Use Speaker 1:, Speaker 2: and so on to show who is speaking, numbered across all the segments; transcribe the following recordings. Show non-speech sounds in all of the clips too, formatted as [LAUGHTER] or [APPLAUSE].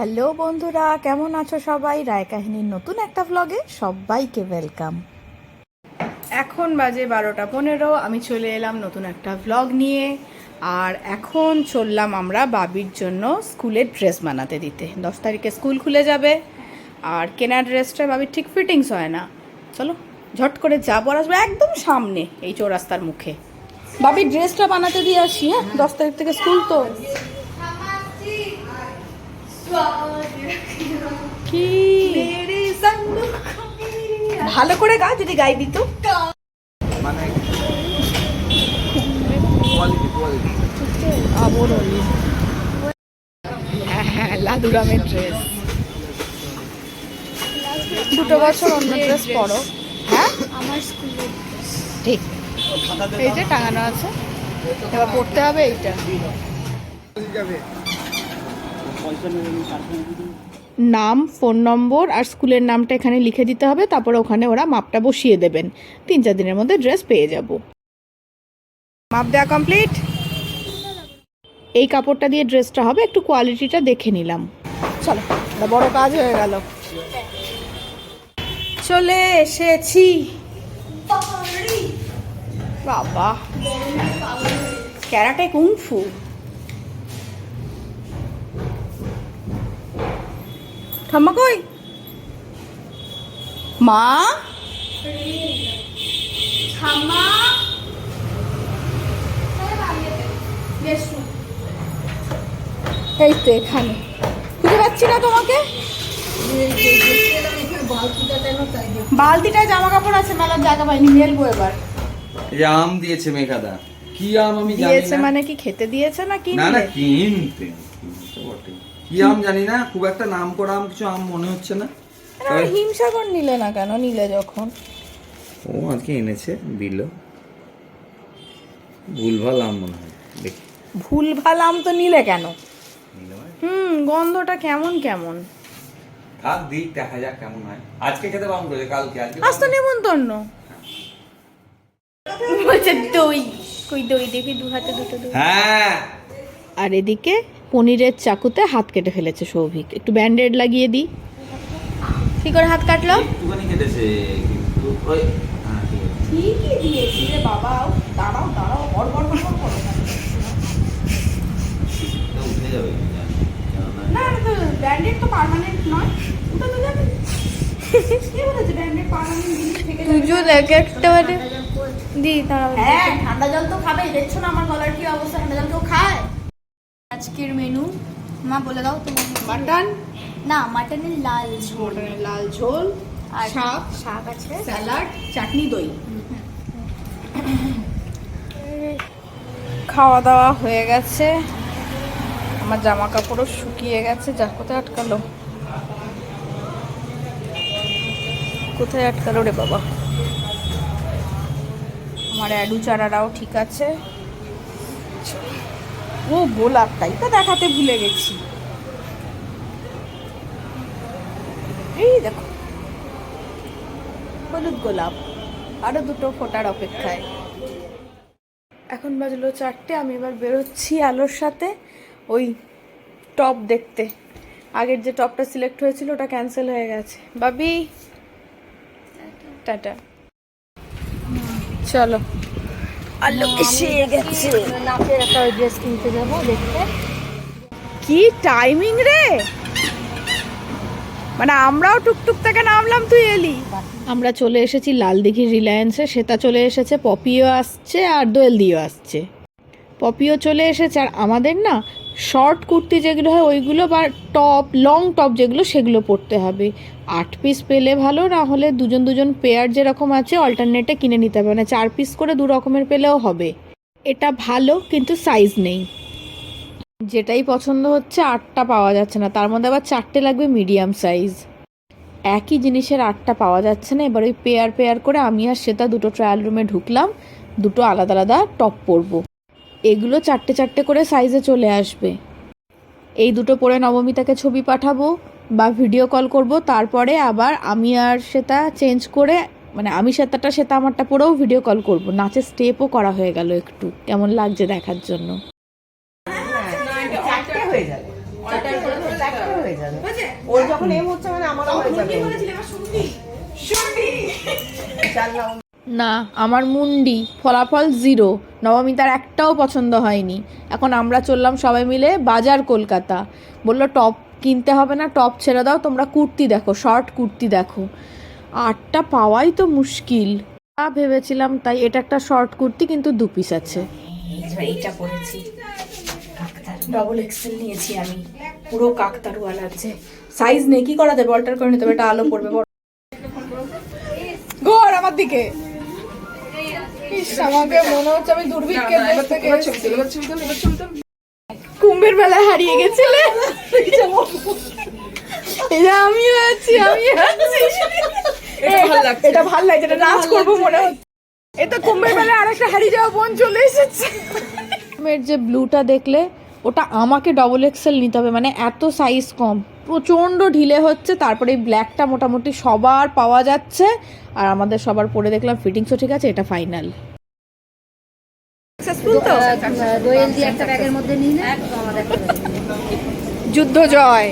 Speaker 1: Hello বন্ধুরা, কেমন আছো সবাই? রায় কাহিনীর নতুন একটা ভ্লগে সবাইকে ওয়েলকাম এখন বাজে বারোটা পনেরো, আমি চলে এলাম নতুন একটা ভ্লগ নিয়ে। আর এখন চললাম আমরা বাবির জন্য স্কুলের ড্রেস বানাতে দিতে। দশ তারিখে স্কুল খুলে যাবে। আর কেনা ড্রেসটা বাবির ঠিক ফিটিংস হয় না। চলো, ঝট করে যাব আসব একদম সামনে, এই চৌরাস্তার মুখে। বাবির ড্রেসটা বানাতে দিয়ে আসি হ্যাঁ? দশ তারিখ থেকে স্কুল তো। কি? ভালো করে গা যদি গাইবি তো।
Speaker 2: মানে
Speaker 1: আবরণী হ্যাঁ হ্যাঁ লাদুরামের ড্রেস দুটো বছর অন্য ড্রেস পরো। হ্যাঁ?
Speaker 3: আমার স্কুলের
Speaker 1: ঠিক। এই যে টাঙানো আছে। এবার পড়তে হবে এইটা। নাম ফোন নম্বর আর স্কুলের নামটা এখানে লিখে দিতে হবে তারপরে ওখানে ওরা মাপটা বসিয়ে দেবেন। তিন চার দিনের মধ্যে ড্রেস পেয়ে যাব। মাপ দেওয়া কমপ্লিট? এই কাপড়টা দিয়ে ড্রেসটা হবে একটু কোয়ালিটিটা দেখে নিলাম। চলো বড় কাজ হয়ে গেল। চলে এসেছি। বাবা ক্যারাটে কুংফু। ঠাম্মা কই? মা? ঠাম্মা? এই তো এখানে। খুঁজে পাচ্ছি না তোমাকে? বালতিটায় জামা কাপড় আছে মেলার জায়গা পাইনি মেলবো এবার।
Speaker 2: আম দিয়েছে মেঘাদা। কি আম আমি জানি
Speaker 1: দিয়েছে মানে কি খেতে দিয়েছে না
Speaker 2: না না কিনতে। কি আম জানি না খুব একটা নাম করা আম কিছু আম মনে হচ্ছে না।
Speaker 1: আর হিমসাগর নিলে না কেন? নিলে যখন।
Speaker 2: ও আজকে এনেছে দিল। ভুলভাল আম মনে হয় দেখি।
Speaker 1: ভুল ভালো আম তো নিলে কেন? হুম গন্ধটা কেমন কেমন?
Speaker 2: থাক দিক দেখা যাক কেমন হয়। আজকে খেতে পাম করে কালকে আজকে
Speaker 1: আজ তো নেমন্তন্ন। বলছে দই। কই দই দেখি দু হাতে দুটো দই।
Speaker 2: হ্যাঁ।
Speaker 1: আর এদিকে? পনিরের চাকুতে হাত কেটে ফেলেছে সৌভিক। একটু ব্যান্ডেড লাগিয়ে দিই। কি করে হাত কাটলো?
Speaker 2: হ্যাঁ
Speaker 3: মানে
Speaker 1: হ্যাঁ ঠান্ডা জল তো খাবেই। দেখছ না আমার গলার কি অবস্থা? ঠান্ডা জল কেউ খায়?
Speaker 3: আজকের মেনু মা বলে দাও তোমার
Speaker 1: মাটন
Speaker 3: না মাটনের লাল ঝোল।
Speaker 1: মটনের লাল ঝোল
Speaker 3: আর
Speaker 1: শাক
Speaker 3: শাক আছে।
Speaker 1: স্যালাড চাটনি দই। খাওয়া দাওয়া হয়ে গেছে। আমার জামা কাপড়ও শুকিয়ে গেছে। যা কোথায় আটকালো? কোথায় আটকালো রে বাবা? আমার অ্যাডু চারাটাও ঠিক আছে। ও গোলাপ তাই তো দেখাতে ভুলে গেছি। এই দেখো, হলুদ গোলাপ, আরও দুটো ফোটার অপেক্ষায়। এখন বাজলো চারটে, আমি এবার বেরোচ্ছি আলোর সাথে, ওই টপ দেখতে। আগের যে টপটা সিলেক্ট হয়েছিল, ওটা ক্যান্সেল হয়ে গেছে। বাবি টাটা। চলো। আলো এসে গেছে।
Speaker 3: নাচের একটা ড্রেস কিনতে যাব দেখতে।
Speaker 1: কি টাইমিং রে? মানে আমরাও টুকটুক থেকে নামলাম তুই এলি। আমরা চলে এসেছি লালদিঘির রিলায়েন্সে সেটা চলে এসেছে পপিও আসছে আর দোয়েল দিও আসছে। পপিও চলে এসেছে আর আমাদের না শর্ট কুর্তি যেগুলো হয় ওইগুলো বা টপ লং টপ যেগুলো সেগুলো পরতে হবে। আট পিস পেলে ভালো, না হলে দুজন দুজন পেয়ার যেরকম আছে অল্টারনেটে কিনে নিতে হবে। মানে চার পিস করে দু রকমের পেলেও হবে। এটা ভালো, কিন্তু সাইজ নেই। যেটাই পছন্দ হচ্ছে আটটা পাওয়া যাচ্ছে না। তার মধ্যে আবার চারটে লাগবে মিডিয়াম সাইজ একই জিনিসের আটটা পাওয়া যাচ্ছে না। এবার ওই পেয়ার পেয়ার করে আমি আর সেটা দুটো ট্রায়াল রুমে ঢুকলাম। দুটো আলাদা আলাদা টপ পরবো। এগুলো চারটে চারটে করে সাইজে চলে আসবে। এই দুটো পরে নবমিতাকে ছবি পাঠাবো বা ভিডিও কল করব। তারপরে আবার আমি আর সেটা চেঞ্জ করে মানে আমি সেতাটা সেটা আমারটা পরেও ভিডিও কল করব। নাচের স্টেপও করা হয়ে গেল একটু। কেমন লাগছে দেখার জন্য?
Speaker 4: চারটে হয়ে যাবে। একটা হয়ে যাবে ওর যখন এম হচ্ছে মানে আমারও হয়ে যাবে। জানলাম
Speaker 1: না আমার মুন্ডি। ফলাফল জিরো নবমী তার একটাও পছন্দ হয়নি। এখন আমরা চললাম সবাই মিলে বাজার কলকাতা। বলল টপ কিনতে হবে না টপ ছেড়ে দাও তোমরা কুর্তি দেখো শর্ট কুর্তি দেখো। আটটা পাওয়াই তো মুশকিল। তা ভেবেছিলাম তাই এটা একটা শর্ট কুর্তি কিন্তু দু পিস আছে।
Speaker 5: এইটা পরেছি। ডবল এক্সেল নিয়েছি আমি। পুরো কাকতারুয়া লাগছে সাইজ নেই কি করা যাবে অল্টার করে নিতে হবে এটা আলো পড়বে।
Speaker 1: ঘর আমার দিকে। আমাকে মনে হচ্ছে আমি দুর্ভিক্ষের দেশ থেকে কুম্ভের বেলায় হারিয়ে গেছিলে? এটা আমিও আছি আছি। এটা ভালো লাগছে। এটা নাচ করব মনে হচ্ছে। এটা কুম্ভের বেলায় আরেকটা হারিয়ে যাওয়া বোন চলে এসেছে। যে ব্লুটা দেখলে ওটা আমাকে ডবল এক্সেল নিতে হবে মানে এত সাইজ কম। প্রচণ্ড ঢিলে হচ্ছে তারপরে এই ব্ল্যাকটা মোটামুটি সবার পাওয়া যাচ্ছে। আর আমাদের সবার পরে দেখলাম ফিটিংসও ঠিক আছে এটা ফাইনাল যুদ্ধ জয়।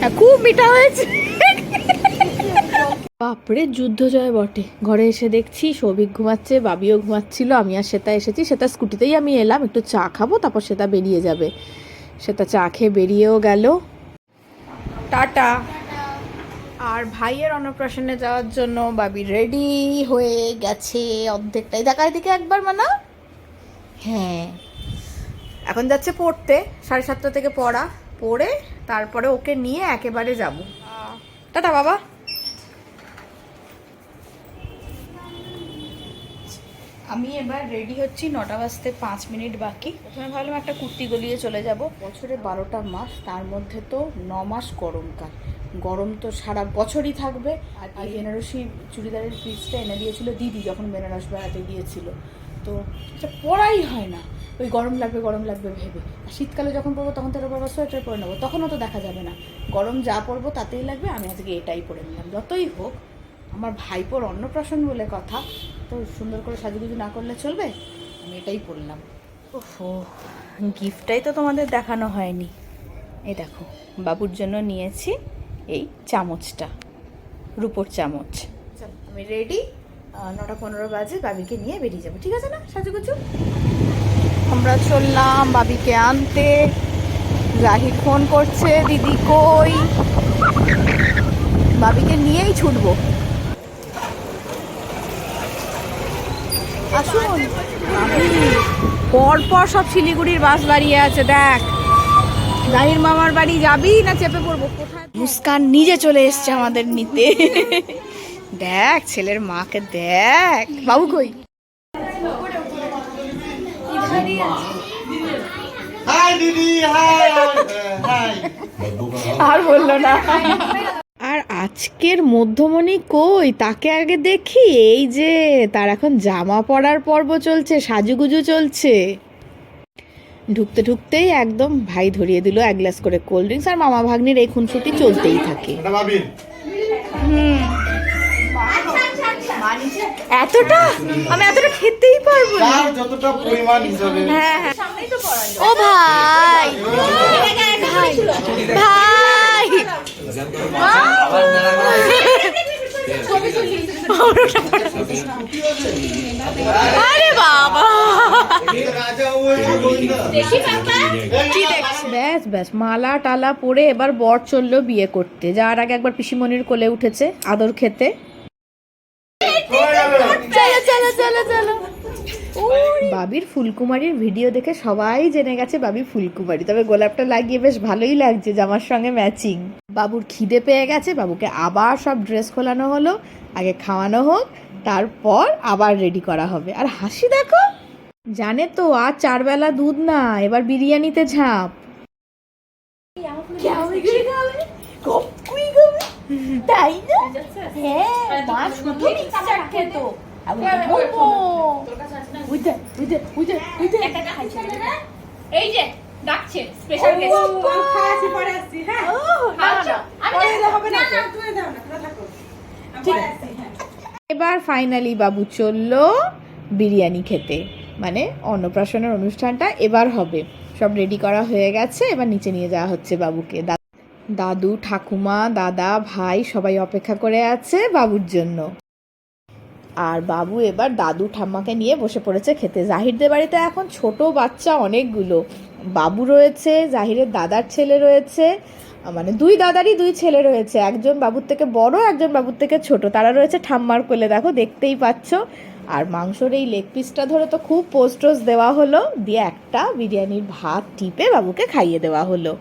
Speaker 1: হ্যাঁ খুব মিঠা হয়েছে। বাপরে যুদ্ধ জয় বটে। ঘরে এসে দেখছি সৌভিক ঘুমাচ্ছে বাবিও ঘুমাচ্ছিল আমি আর সেটা এসেছি। সেটা স্কুটিতেই আমি এলাম একটু চা খাব তারপর সেটা বেরিয়ে যাবে। সেটা চা খেয়ে বেরিয়েও গেল। টাটা। আর ভাইয়ের অন্নপ্রাশনে যাওয়ার জন্য বাবি রেডি হয়ে গেছে অর্ধেকটাই। দেখা এদিকে একবার মানা। হ্যাঁ। এখন যাচ্ছে পড়তে সাড়ে সাতটা থেকে পড়া পড়ে তারপরে ওকে নিয়ে একেবারে যাব। টাটা বাবা। আমি এবার রেডি হচ্ছি, নটা বাজতে পাঁচ মিনিট বাকি। প্রথমে ভাবলাম একটা কুর্তি গলিয়ে চলে যাব। বছরে বারোটা মাস, তার মধ্যে তো ন মাস গরমকাল। গরম তো সারা বছরই থাকবে। আর এই বেনারসি চুড়িদারের পিসটা এনে দিয়েছিল দিদি যখন বেনারস বেড়াতে গিয়েছিল। তো এটা পরাই হয় না। ওই গরম লাগবে গরম লাগবে ভেবে। আর শীতকালে যখন পরবো, তখন তো বাবা সোয়েটার পরে নেব। তখনও তো দেখা যাবে না। গরম যা পরবো, তাতেই লাগবে। আমি আজকে এটাই পরে নিলাম। যতই হোক, আমার ভাইপোর অন্নপ্রাশন বলে কথা তো সুন্দর করে সাজুগুজু না করলে চলবে? আমি এটাই পরলাম ওহো গিফটটাই তো তোমাদের দেখানো হয়নি। এই দেখো বাবুর জন্য নিয়েছি এই চামচটা রুপোর চামচ। চল আমি রেডি নটা পনেরো বাজে বাবিকে নিয়ে বেরিয়ে যাব ঠিক আছে না সাজুগুজু? আমরা চললাম বাবিকে আনতে। জাহিদ ফোন করছে দিদি কই? বাবিকে নিয়েই ছুটবো। আসুন পর পর সব শিলিগুড়ির বাস দাঁড়িয়ে আছে দেখ। জাহির মামার বাড়ি যাবি না চেপে পড়ব? কোথায়? মুস্কান নিজে চলে এসছে আমাদের নিতে। দেখ ছেলের মাকে দেখ। বাবু কই? আর বলল না। আজকের মধ্যমণি কই? তাকে আগে দেখি। এই যে তার এখন জামা পরার পর্ব চলছে সাজুগুজু চলছে। ঢুকতে ঢুকতেই একদম ভাই ধরিয়ে দিল এক গ্লাস করে কোল্ড ড্রিঙ্কস আর মামা ভাগ্নির এই খুনসুটি চলতেই থাকে। এতটা? আমি এতটা খেতেই পারব না।
Speaker 6: যতটা পরিমাণ হিসাবে।
Speaker 1: হ্যাঁ হ্যাঁ। ও ভাই। ভাই ভাই। আরে বাবা। কি ব্যাস ব্যাস মালা টালা পরে এবার বর চলল বিয়ে করতে। যাওয়ার আগে একবার পিসিমণির কোলে উঠেছে আদর খেতে। চলো চলো চলো। বাবির ফুলকুমারির ভিডিও দেখে সবাই জেনে গেছে বাবি ফুলকুমারি। তবে গোলাপটা লাগিয়ে বেশ ভালোই লাগছে জামার সঙ্গে ম্যাচিং বাবুর খিদে পেয়ে গেছে, বাবুকে আবার সব ড্রেস খোলানো হলো, আগে খাওয়ানো হোক, তারপর আবার রেডি করা হবে। আর হাসি দেখো, জানে তো আর চার বেলা দুধ না, এবার বিরিয়ানিতে ঝাঁপ। তাই না? হ্যাঁ মা শুধু মিক্সচার খেত। আমি বলব ওই দেখ, ওই দেখ, ওই দেখ, ওই দেখ।
Speaker 5: এই যে ডাকছে স্পেশাল
Speaker 1: ও, না, না, ঠিক আছে। এবার ফাইনালি বাবু চলল বিরিয়ানি খেতে। মানে অন্নপ্রাশনের অনুষ্ঠানটা এবার হবে। সব রেডি করা হয়ে গেছে এবার নিচে নিয়ে যাওয়া হচ্ছে বাবুকে। দাদু ঠাকুমা দাদা ভাই সবাই অপেক্ষা করে আছে বাবুর জন্য। আর বাবু এবার দাদু ঠাম্মাকে নিয়ে বসে পড়েছে খেতে। জাহিরদের বাড়িতে এখন ছোট বাচ্চা অনেকগুলো। বাবু রয়েছে, জাহিরের দাদার ছেলে রয়েছে মানে দুই দাদারই দুই ছেলে রয়েছে। একজন বাবুর থেকে বড়, একজন বাবুর থেকে ছোট। তারা রয়েছে ঠাম্মার কোলে, দেখো, দেখতেই পাচ্ছ। আর মাংসর এই লেগ পিসটা ধরে তো খুব পোস্ট টোস্ট দেওয়া হলো। দিয়ে একটা বিরিয়ানির ভাত টিপে বাবুকে খাইয়ে দেওয়া হলো।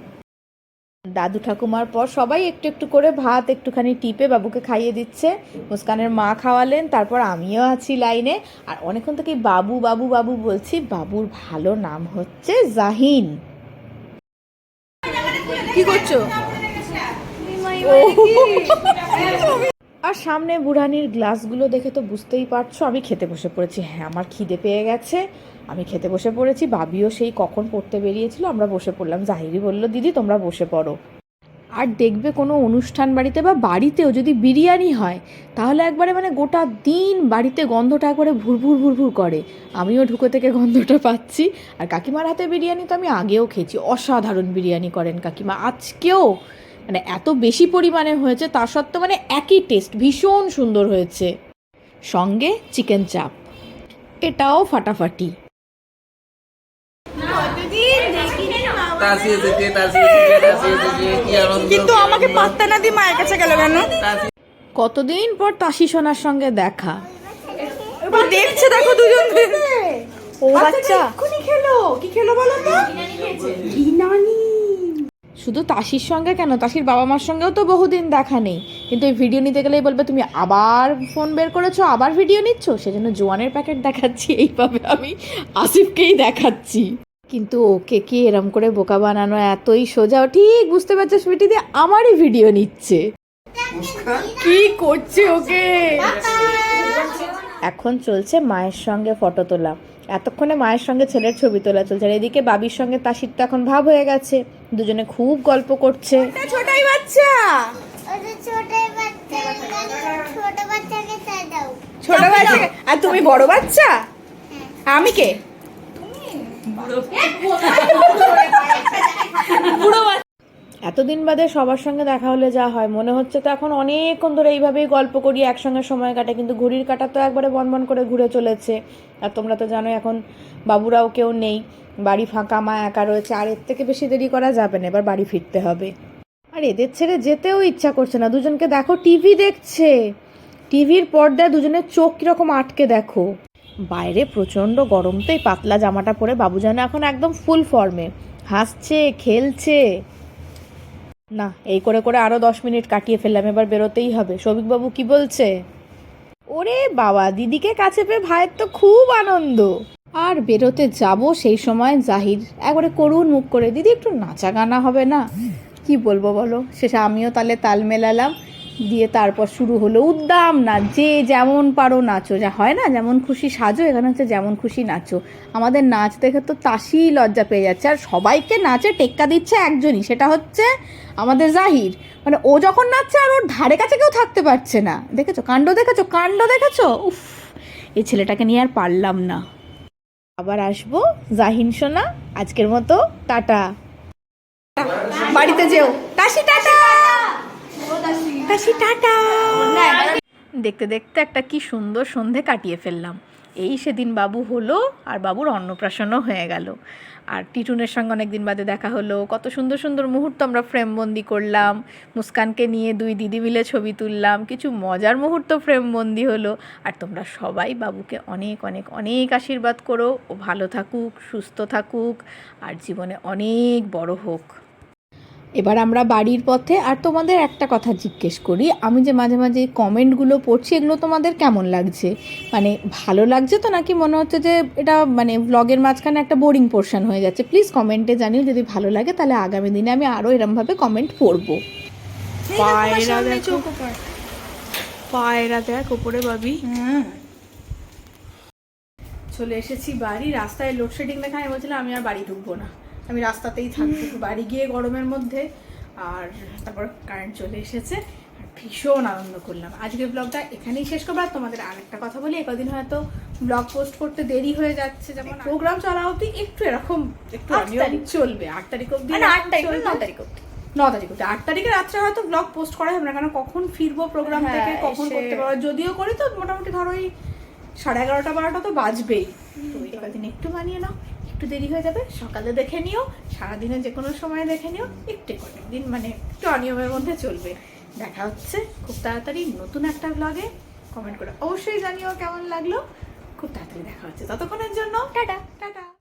Speaker 1: দাদু ঠাকুমার পর সবাই একটু একটু করে ভাত একটুখানি টিপে বাবুকে খাইয়ে দিচ্ছে। মুস্কানের মা খাওয়ালেন তারপর আমিও আছি লাইনে। আর অনেকক্ষণ থেকে বাবু বাবু বাবু বলছি বাবুর ভালো নাম হচ্ছে জাহিন।
Speaker 5: কি করছ? [LAUGHS]
Speaker 1: আর সামনে বুড়ানির গ্লাসগুলো দেখে তো বুঝতেই পারছ, আমি খেতে বসে পড়েছি। হ্যাঁ আমার খিদে পেয়ে গেছে, আমি খেতে বসে পড়েছি। বাবিও সেই কখন পড়তে বেরিয়েছিল, আমরা বসে পড়লাম। জাহিরি বলল, দিদি, তোমরা বসে পড়ো। আর দেখবে কোনো অনুষ্ঠান বাড়িতে বা বাড়িতেও যদি বিরিয়ানি হয়, তাহলে একবারে মানে গোটা দিন বাড়িতে গন্ধটা একবারে ভুরভুর ভুরভুর করে। আমিও ঢুকে থেকে গন্ধটা পাচ্ছি। আর কাকিমার হাতে বিরিয়ানি তো আমি আগেও খেয়েছি। অসাধারণ বিরিয়ানি করেন কাকিমা। আজকেও মানে এত বেশি পরিমাণে হয়েছে তা সত্ত্বেও মানে একই টেস্ট ভীষণ সুন্দর হয়েছে। সঙ্গে চিকেন চাপ এটাও ফাটাফাটি।
Speaker 4: কিন্তু আমাকে পাত্তা না দিয়ে মায়ের কাছে গেল কেন?
Speaker 1: কতদিন পর তাসি সোনার সঙ্গে দেখা?
Speaker 4: দেখছে দেখো দুজন
Speaker 1: ও বাচ্চা।
Speaker 4: খেলো। কি খেলো বলো তো? বিরিয়ানি
Speaker 1: শুধু তাসির সঙ্গে কেন? তাসির বাবা মার সঙ্গেও তো বহুদিন দেখা নেই। কিন্তু এই ভিডিও নিতে গেলেই বলবে তুমি আবার ফোন বের করেছ আবার ভিডিও নিচ্ছ? সেজন্য জোয়ানের প্যাকেট দেখাচ্ছি এইভাবে আমি আসিফকেই দেখাচ্ছি। কিন্তু ওকে কি এরম করে বোকা বানানো এতই সোজা? ঠিক বুঝতে পারছ সুইটি দিয়ে আমারই ভিডিও নিচ্ছে। কি করছে ওকে? এখন চলছে মায়ের সঙ্গে ফটো তোলা। এতক্ষণে মায়ের সঙ্গে ছেলের ছবি তোলা চলছে আর এদিকে বাবির সঙ্গে তাসির তো এখন ভাব হয়ে গেছে। দুজনে খুব গল্প করছে।
Speaker 4: ছোটাই বাচ্চা।
Speaker 7: ছোট বাচ্চা ছোট বাচ্চাকে চা দাও।
Speaker 4: ছোট বাচ্চা আর তুমি বড় বাচ্চা? আমি কে?
Speaker 1: এতদিন বাদে সবার সঙ্গে দেখা হলে যা হয়, মনে হচ্ছে তো এখন অনেকক্ষণ ধরে এইভাবেই গল্প করি, একসঙ্গে সময় কাটে, কিন্তু ঘড়ির কাটা তো একবারে বনবন করে ঘুরে চলেছে। আর তোমরা তো জানো এখন বাবুরাও কেউ নেই, বাড়ি ফাঁকা, মা একা রয়েছে, আর এর থেকে বেশি দেরি করা যাবে না, এবার বাড়ি ফিরতে হবে। আর এদের ছেড়ে যেতেও ইচ্ছা করছে না, দুজনকে দেখো, টিভি দেখছে। টিভির পর্দায় দুজনের চোখ কীরকম আটকে দেখো। বাইরে প্রচণ্ড গরম, তো এই পাতলা জামাটা পরে বাবু যেন এখন একদম ফুল ফর্মে হাসছে, খেলছে। না, এই করে করে আরও দশ মিনিট কাটিয়ে ফেললাম, এবার বেরোতেই হবে। সৌভিকবাবু কি বলছে? ওরে বাবা, দিদিকে কাছে পেয়ে ভাইয়ের তো খুব আনন্দ। আর বেরোতে যাব সেই সময় জাহির। একবারে করুন মুখ করে, দিদি, একটু নাচা গানা হবে না? কি বলব বলো? শেষে আমিও তাহলে তাল মেলালাম। দিয়ে তারপর শুরু হলো উদ্দাম না যে যেমন পারো নাচো। যা হয় না, যেমন খুশি সাজো, এখানে হচ্ছে যেমন খুশি নাচো। আমাদের নাচ দেখে তো তাসি লজ্জা পেয়ে যাচ্ছে। আর সবাইকে নাচে টেক্কা দিচ্ছে একজনই, সেটা হচ্ছে আমাদের জাহির। মানে ও যখন নাচছে আর ওর ধারে কাছে কেউ থাকতে পারছে না। দেখেছ? কাণ্ড দেখেছ? কাণ্ড দেখেছ? উফ! এই ছেলেটাকে নিয়ে আর পারলাম না। আবার আসব জাহিন সোনা, আজকের মতো, টাটা।
Speaker 4: বাড়িতে যেও। তাসি টাটা। টাটা।
Speaker 1: দেখতে দেখতে একটা কি সুন্দর সন্ধে কাটিয়ে ফেললাম। এই সেদিন বাবু হলো আর বাবুর অন্নপ্রাশনও হয়ে গেল। আর টিটুনের সঙ্গে অনেক দিন বাদে দেখা হলো। কত সুন্দর সুন্দর মুহূর্ত আমরা ফ্রেমবন্দি করলাম। মুস্কানকে নিয়ে দুই দিদি মিলে ছবি তুললাম। কিছু মজার মুহূর্ত ফ্রেমবন্দি হলো। আর তোমরা সবাই বাবুকে অনেক অনেক অনেক আশীর্বাদ করো। ও ভালো থাকুক, সুস্থ থাকুক। আর জীবনে অনেক বড় হোক। এবার আমরা বাড়ির পথে আর তোমাদের একটা কথা জিজ্ঞেস করি আমি যে মাঝে মাঝে কমেন্টগুলো পড়ছি এগুলো তোমাদের কেমন লাগছে? মানে ভালো লাগছে তো নাকি মনে হচ্ছে যে এটা মানে ব্লগের মাঝখানে একটা বোরিং পোর্শন হয়ে যাচ্ছে? প্লিজ কমেন্টে জানিও যদি ভালো লাগে তাহলে আগামী দিনে আমি আরও এরমভাবে কমেন্ট পড়ব।
Speaker 5: পায়রা দেখো। পায়রা দেখ ওপরে ভাবি। চলে এসেছি বাড়ি রাস্তায় লোডশেডিং দেখা আমি বলছিলাম আমি আর বাড়ি ঢুকবো না। আমি রাস্তাতেই থাকব। বাড়ি গিয়ে গরমের মধ্যে আর তারপর কারেন্ট চলে এসেছে। আর
Speaker 1: ভীষণ আনন্দ করলাম। আজকের ব্লগটা এখানেই শেষ করব। আর তোমাদের আরেকটা কথা বলি একদিন হয়তো ব্লগ পোস্ট করতে দেরি হয়ে যাচ্ছে। যেমন প্রোগ্রাম চলা অবধি একটু এরকম একটু
Speaker 4: আট তারিখ।
Speaker 1: চলবে। আট তারিখ অবধি
Speaker 4: মানে আট তারিখ ন তারিখ অব্দি
Speaker 1: ন তারিখ অবধি। আট তারিখে রাত্রে হয়তো ব্লগ পোস্ট করা হবে না কারণ কখন ফিরবো প্রোগ্রাম
Speaker 4: হ্যাঁ,
Speaker 1: থেকে কখন করতে পারব। যদিও করি তো মোটামুটি ধরো এই সাড়ে এগারোটা বারোটা তো বাজবেই। তো এই কদিন একটু বানিয়ে নাও। একটু দেরি হয়ে যাবে, সকালে দেখে নিও, সারাদিনে যে কোনো সময় দেখে নিও, একটু করে দিন মানে একটু অনিয়মের মধ্যে চলবে। দেখা হচ্ছে খুব তাড়াতাড়ি নতুন একটা ব্লগে কমেন্ট করে অবশ্যই জানিও কেমন লাগল। খুব তাড়াতাড়ি দেখা হচ্ছে। ততক্ষণের জন্য, টাটা টাটা।